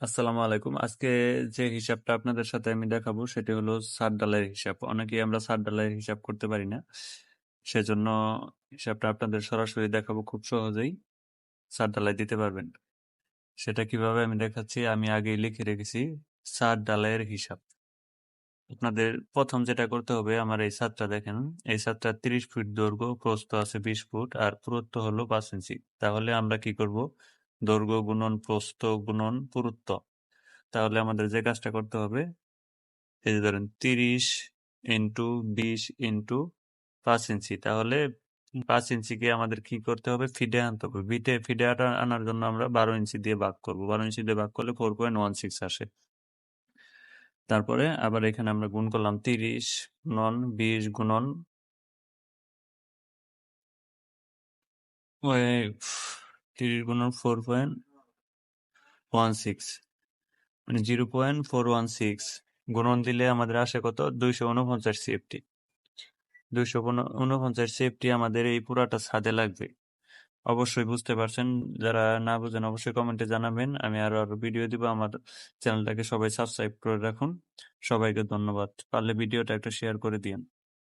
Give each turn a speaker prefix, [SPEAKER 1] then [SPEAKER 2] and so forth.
[SPEAKER 1] আসসালামু আলাইকুম। আজকে যে হিসাবটা আপনাদের সাথে আমি দেখাবো সেটি হলো ছাদ ঢালাইয়ের হিসাব। অনেকেই আমরা ছাদ ঢালাইয়ের হিসাব করতে পারি না। সেজন্য হিসাবটা আপনাদের সরাসরি দেখাবো খুব সহজেই ছাদ ঢালাই দিতে পারবেন। সেটা কীভাবে আমি দেখাচ্ছি আমি আগেই লিখে রেখেছি ছাদ ঢালাইয়ের হিসাব। আপনাদের প্রথম যেটা করতে হবে, আমার এই ছাদটা দেখেন এই ছাদটা তিরিশ ফিট দৈর্ঘ্য, প্রস্থ আছে বিশ ফুট, আর পুরুত্ব হলো পাঁচ ইঞ্চি তাহলে আমরা কি করব দৈর্ঘ্য গুণন, প্রস্থ গুণন, পুরুত্ব। তাহলে আমাদের যে কাজটা করতে হবে, এই যে ধরেন তিরিশ ইন্টু বিশ ইন্টু পাঁচ ইঞ্চি। তাহলে পাঁচ ইঞ্চিকে আমাদের কি করতে হবে? ফিডে আনতে হবে। ফিডে ফিডে আনার জন্য আমরা বারো ইঞ্চি দিয়ে ভাগ করব। বারো ইঞ্চি দিয়ে ভাগ করলে ফোর পয়েন্ট ওয়ান সিক্স আসে। তারপরে আবার এখানে আমরা গুণ করলাম তিরিশ গুণন বিশ গুণন তিরিশ গুণন ফোর পয়েন্ট ওয়ান সিক্স মানে zero point four one six গুণন দিলে আমাদের আসে কত? দুইশো উনপঞ্চাশ সিএফটি দুইশো উনপঞ্চাশ সিএফটি আমাদের এই পুরাটা ছাদে লাগবে। অবশ্যই বুঝতে পারছেন, যারা না বুঝেন অবশ্যই কমেন্টে জানাবেন। আমি আরও আরও ভিডিও দিব। আমার চ্যানেলটাকে সবাই সাবস্ক্রাইব করে রাখুন। সবাইকে ধন্যবাদ। পারলে ভিডিওটা একটা শেয়ার করে দিন